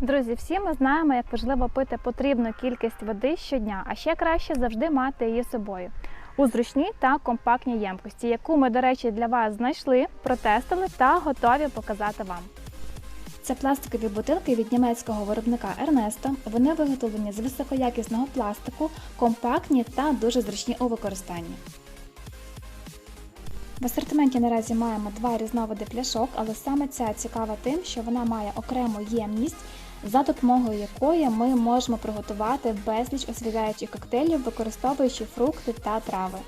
Друзі, всі ми знаємо, як важливо пити потрібну кількість води щодня, а ще краще завжди мати її собою у зручній та компактній ємкості, яку ми, до речі, для вас знайшли, протестили та готові показати вам. Це пластикові бутилки від німецького виробника Ernesto. Вони виготовлені з високоякісного пластику, компактні та дуже зручні у використанні. В асортименті наразі маємо два різновиди пляшок, але саме ця цікава тим, що вона має окрему ємність, за допомогою якої ми можемо приготувати безліч освіжаючих коктейлів, використовуючи фрукти та трави.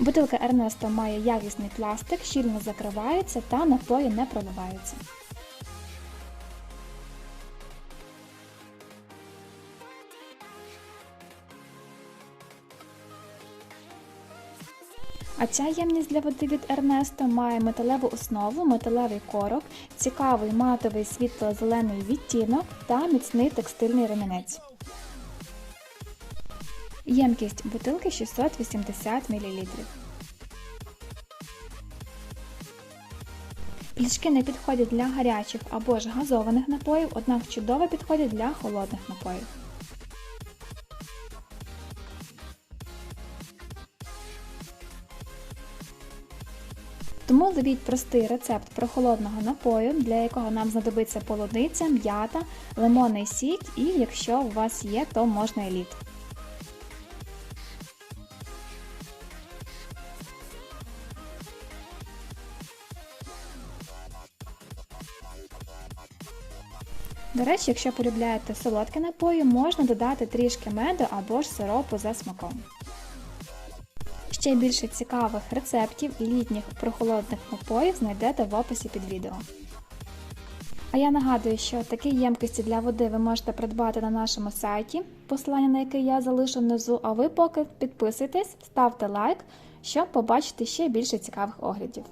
Бутилка Ernesto має якісний пластик, щільно закривається та напої не проливаються. А ця ємність для води від Ernesto має металеву основу, металевий корок, цікавий матовий світло-зелений відтінок та міцний текстильний ремінець. Ємкість бутилки 680 мл. Пляшки не підходять для гарячих або ж газованих напоїв, однак чудово підходять для холодних напоїв. Тому ловіть простий рецепт прохолодного напою, для якого нам знадобиться полуниця, м'ята, лимонний сік і якщо у вас є, то можна і лід. До речі, якщо полюбляєте солодкі напої, можна додати трішки меду або ж сиропу за смаком. Ще більше цікавих рецептів літніх прохолодних напоїв знайдете в описі під відео. А я нагадую, що такі ємкості для води ви можете придбати на нашому сайті, посилання на який я залишу внизу, а ви поки підписуйтесь, ставте лайк, щоб побачити ще більше цікавих оглядів.